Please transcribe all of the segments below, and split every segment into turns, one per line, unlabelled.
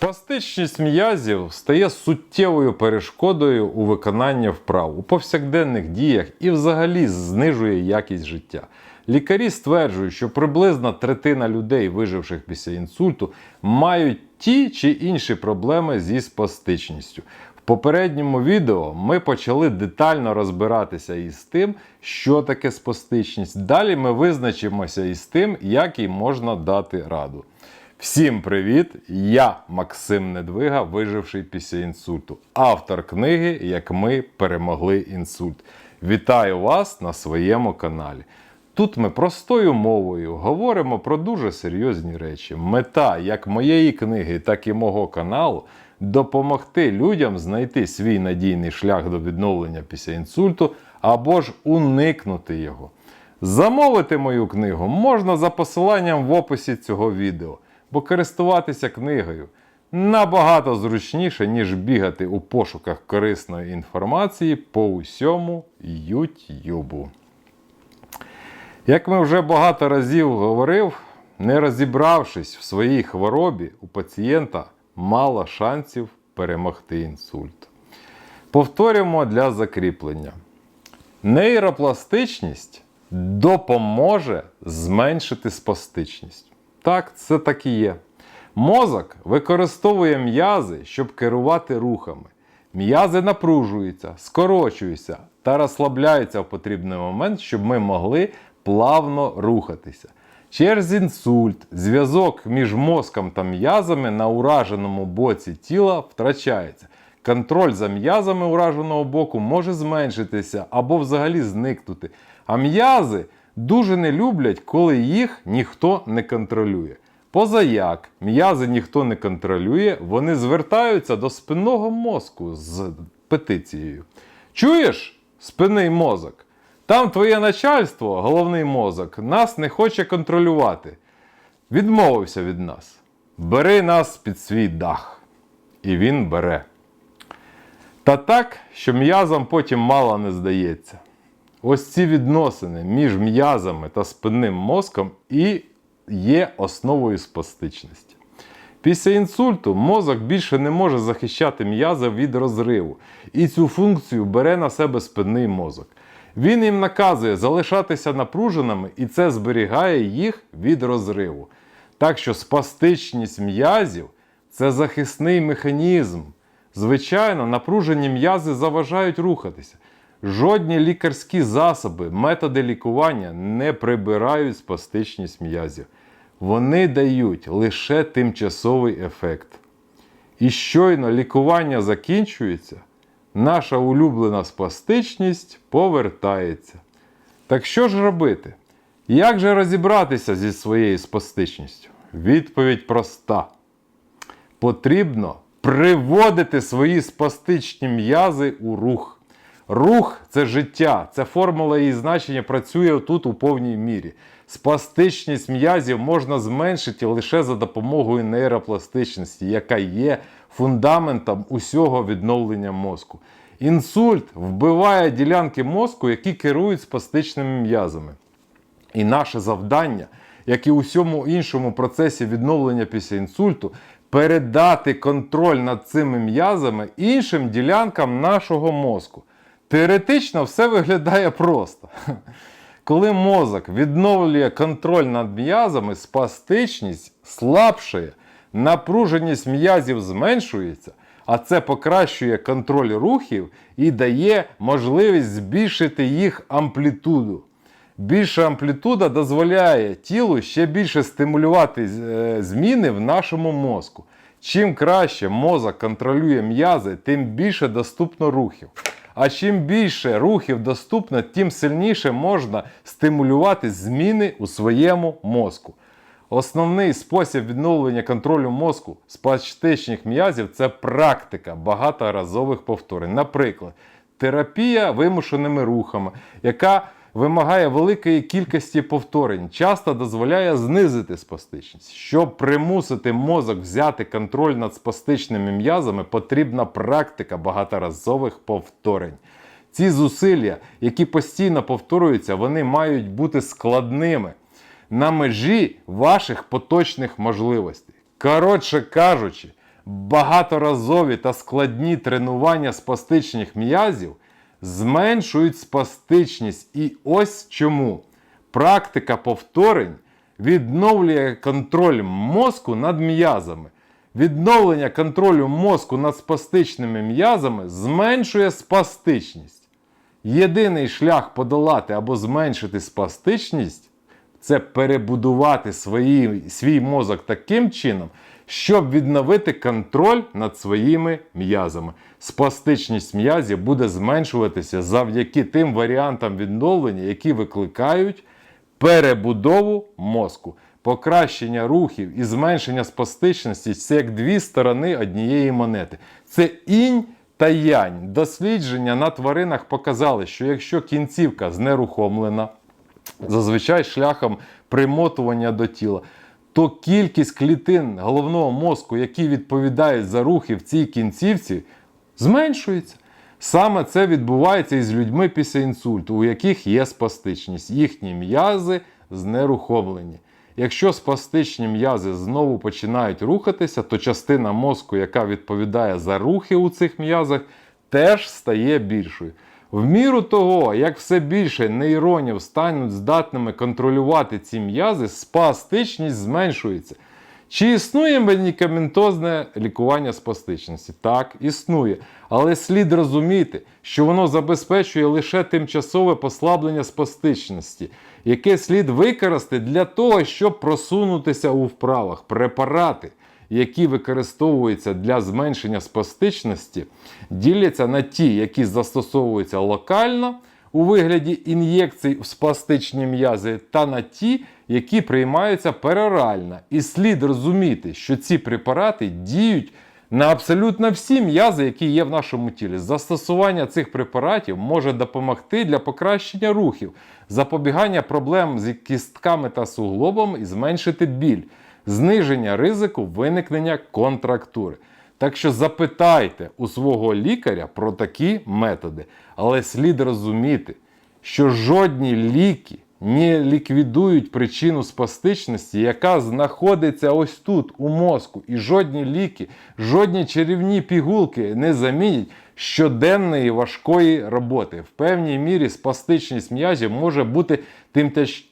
Спастичність м'язів стає суттєвою перешкодою у виконанні вправ у повсякденних діях і взагалі знижує якість життя. Лікарі стверджують, що приблизно третина людей, виживших після інсульту, мають ті чи інші проблеми зі спастичністю. В попередньому відео ми почали детально розбиратися із тим, що таке спастичність. Далі ми визначимося із тим, як їй можна дати раду. Всім привіт! Я Максим Недвига, виживший після інсульту, автор книги Як ми перемогли інсульт. Вітаю вас на своєму каналі. Тут ми простою мовою говоримо про дуже серйозні речі. Мета як моєї книги, так і мого каналу допомогти людям знайти свій надійний шлях до відновлення після інсульту або ж уникнути його. Замовити мою книгу можна за посиланням в описі цього відео, бо користуватися книгою набагато зручніше, ніж бігати у пошуках корисної інформації по усьому Ютюбу. Як ми вже багато разів говорив, не розібравшись в своїй хворобі, у пацієнта мало шансів перемогти інсульт. Повторюємо для закріплення. Нейропластичність допоможе зменшити спастичність. Так, це так і є. Мозок використовує м'язи, щоб керувати рухами. М'язи напружуються, скорочуються та розслабляються в потрібний момент, щоб ми могли плавно рухатися. Через інсульт зв'язок між мозком та м'язами на ураженому боці тіла втрачається. Контроль за м'язами ураженого боку може зменшитися або взагалі зникнути. А м'язи дуже не люблять, коли їх ніхто не контролює. Позаяк м'язи ніхто не контролює, вони звертаються до спинного мозку з петицією. Чуєш, спинний мозок? Там твоє начальство, головний мозок, нас не хоче контролювати. Відмовився від нас. Бери нас під свій дах. І він бере. Та так, що м'язам потім мало не здається. Ось ці відносини між м'язами та спинним мозком і є основою спастичності. Після інсульту мозок більше не може захищати м'язи від розриву, і цю функцію бере на себе спинний мозок. Він їм наказує залишатися напруженими, і це зберігає їх від розриву. Так що спастичність м'язів це захисний механізм. Звичайно, напружені м'язи заважають рухатися. Жодні лікарські засоби, методи лікування не прибирають спастичність м'язів. Вони дають лише тимчасовий ефект. І щойно лікування закінчується, наша улюблена спастичність повертається. Так що ж робити? Як же розібратися зі своєю спастичністю? Відповідь проста. Потрібно приводити свої спастичні м'язи у рух. Рух це життя, це формула її значення працює тут у повній мірі. Спастичність м'язів можна зменшити лише за допомогою нейропластичності, яка є фундаментом усього відновлення мозку. Інсульт вбиває ділянки мозку, які керують спастичними м'язами. І наше завдання, як і у всьому іншому процесі відновлення після інсульту, передати контроль над цими м'язами іншим ділянкам нашого мозку. Теоретично все виглядає просто. Коли мозок відновлює контроль над м'язами, спастичність слабшає, напруженість м'язів зменшується, а це покращує контроль рухів і дає можливість збільшити їх амплітуду. Більша амплітуда дозволяє тілу ще більше стимулювати е, зміни в нашому мозку. Чим краще мозок контролює м'язи, тим більше доступно рухів. А чим більше рухів доступно, тим сильніше можна стимулювати зміни у своєму мозку. Основний спосіб відновлення контролю мозку спастичних м'язів це практика багаторазових повторень. Наприклад, терапія вимушеними рухами, яка вимагає великої кількості повторень, часто дозволяє знизити спастичність. Щоб примусити мозок взяти контроль над спастичними м'язами, потрібна практика багаторазових повторень. Ці зусилля, які постійно повторюються, вони мають бути складними на межі ваших поточних можливостей. Коротше кажучи, багаторазові та складні тренування спастичних м'язів зменшують спастичність. І ось чому практика повторень відновлює контроль мозку над м'язами. Відновлення контролю мозку над спастичними м'язами зменшує спастичність. Єдиний шлях подолати або зменшити спастичність це перебудувати свої, свій мозок таким чином, щоб відновити контроль над своїми м'язами. Спастичність м'язів буде зменшуватися завдяки тим варіантам відновлення, які викликають перебудову мозку. Покращення рухів і зменшення спастичності це як дві сторони однієї монети. Це інь та янь. Дослідження на тваринах показали, що якщо кінцівка знерухомлена, зазвичай шляхом примотування до тіла, то кількість клітин головного мозку, які відповідають за рухи в цій кінцівці, зменшується. Саме це відбувається із людьми після інсульту, у яких є спастичність. Їхні м'язи знерухомлені. Якщо спастичні м'язи знову починають рухатися, то частина мозку, яка відповідає за рухи у цих м'язах, теж стає більшою. В міру того, як все більше нейронів стануть здатними контролювати ці м'язи, спастичність зменшується. Чи існує медикаментозне лікування спастичності? Так, існує. Але слід розуміти, що воно забезпечує лише тимчасове послаблення спастичності, яке слід використати для того, щоб просунутися у вправах. Препарати, які використовуються для зменшення спастичності, діляться на ті, які застосовуються локально у вигляді ін'єкцій в спастичні м'язи, та на ті, які приймаються перорально. І слід розуміти, що ці препарати діють на абсолютно всі м'язи, які є в нашому тілі. Застосування цих препаратів може допомогти для покращення рухів, запобігання проблем з кістками та суглобами і зменшити біль, зниження ризику виникнення контрактури. Так що запитайте у свого лікаря про такі методи. Але слід розуміти, що жодні ліки не ліквідують причину спастичності, яка знаходиться ось тут, у мозку. І жодні ліки, жодні чарівні пігулки не замінять щоденної важкої роботи. В певній мірі спастичність м'язів може бути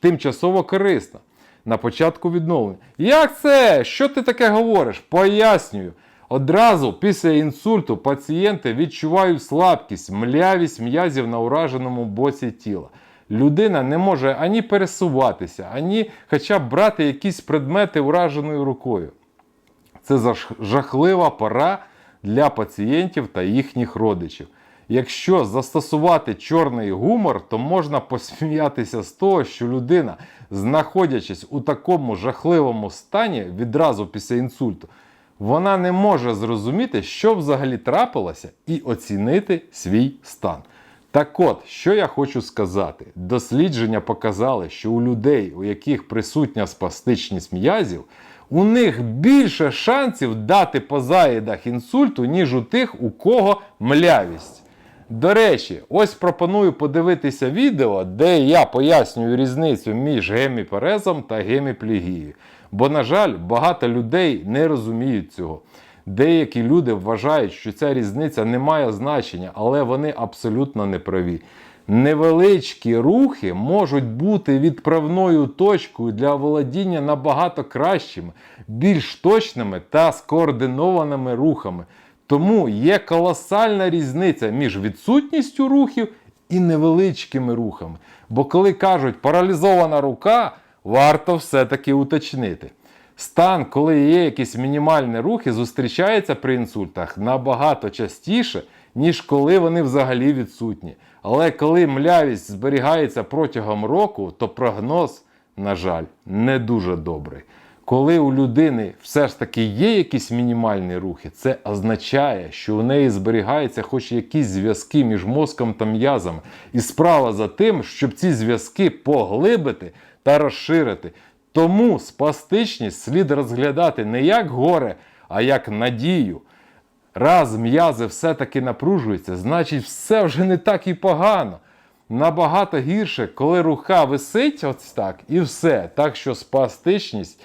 тимчасово корисна на початку відновлення. Як це? Що ти таке говориш? Пояснюю. Одразу після інсульту пацієнти відчувають слабкість, млявість м'язів на ураженому боці тіла. Людина не може ані пересуватися, ані хоча б брати якісь предмети ураженою рукою. Це жахлива пора для пацієнтів та їхніх родичів. Якщо застосувати чорний гумор, то можна посміятися з того, що людина, знаходячись у такому жахливому стані відразу після інсульту, вона не може зрозуміти, що взагалі трапилося, і оцінити свій стан. Так от, що я хочу сказати, дослідження показали, що у людей, у яких присутня спастичність м'язів, у них більше шансів дати по заїдах інсульту, ніж у тих, у кого млявість. До речі, ось пропоную подивитися відео, де я пояснюю різницю між геміпарезом та геміплегією. Бо, на жаль, багато людей не розуміють цього. Деякі люди вважають, що ця різниця не має значення, але вони абсолютно не праві. Невеличкі рухи можуть бути відправною точкою для володіння набагато кращими, більш точними та скоординованими рухами. Тому є колосальна різниця між відсутністю рухів і невеличкими рухами. Бо коли кажуть паралізована рука, варто все-таки уточнити. Стан, коли є якісь мінімальні рухи, зустрічається при інсультах набагато частіше, ніж коли вони взагалі відсутні. Але коли млявість зберігається протягом року, то прогноз, на жаль, не дуже добрий. Коли у людини все ж таки є якісь мінімальні рухи, це означає, що у неї зберігаються хоч якісь зв'язки між мозком та м'язами. І справа за тим, щоб ці зв'язки поглибити та розширити. Тому спастичність слід розглядати не як горе, а як надію. Раз м'язи все-таки напружуються, значить все вже не так і погано. Набагато гірше, коли рука висить ось так і все. Так що спастичність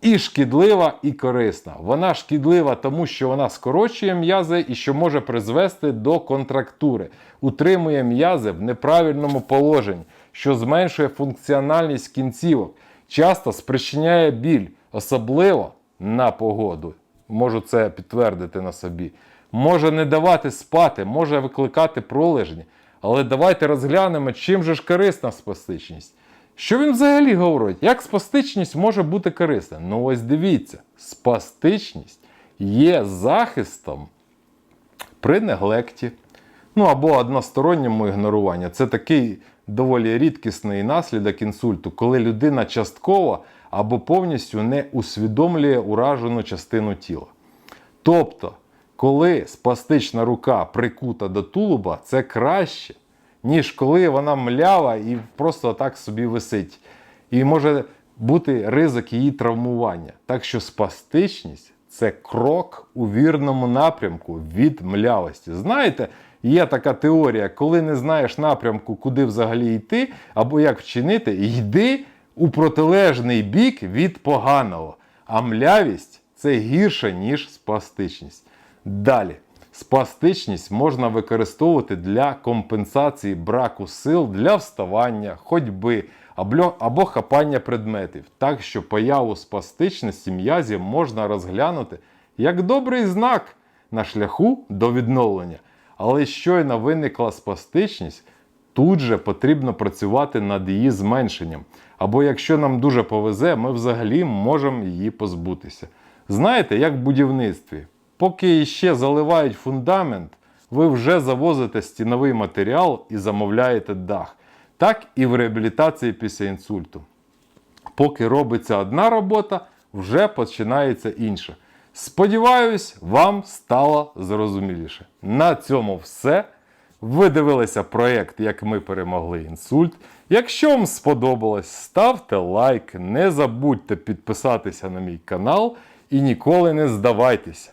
і шкідлива, і корисна. Вона шкідлива, тому що вона скорочує м'язи і що може призвести до контрактури, утримує м'язи в неправильному положенні, що зменшує функціональність кінцівок, часто спричиняє біль, особливо на погоду. Можу це підтвердити на собі. Може не давати спати, може викликати пролежні. Але давайте розглянемо, чим же ж корисна спастичність. Що він взагалі говорить? Як спастичність може бути корисна? Ну ось дивіться, спастичність є захистом при неглекті, ну або односторонньому ігноруванні. Це такий доволі рідкісний наслідок інсульту, коли людина частково або повністю не усвідомлює уражену частину тіла. Тобто, коли спастична рука прикута до тулуба, це краще, ніж коли вона млява і просто так собі висить. І може бути ризик її травмування. Так що спастичність це крок у вірному напрямку від млявості. Знаєте, є така теорія, коли не знаєш напрямку, куди взагалі йти, або як вчинити, йди у протилежний бік від поганого. А млявість це гірше, ніж спастичність. Далі. Спастичність можна використовувати для компенсації браку сил для вставання, ходьби або, хапання предметів. Так що появу спастичності м'язів можна розглянути як добрий знак на шляху до відновлення. Але щойно виникла спастичність, тут же потрібно працювати над її зменшенням. Або якщо нам дуже повезе, ми взагалі можемо її позбутися. Знаєте, як в будівництві, поки іще заливають фундамент, ви вже завозите стіновий матеріал і замовляєте дах. Так і в реабілітації після інсульту. Поки робиться одна робота, вже починається інша. Сподіваюсь, вам стало зрозуміліше. На цьому все. Ви дивилися проєкт, як ми перемогли інсульт. Якщо вам сподобалось, ставте лайк, не забудьте підписатися на мій канал і ніколи не здавайтеся.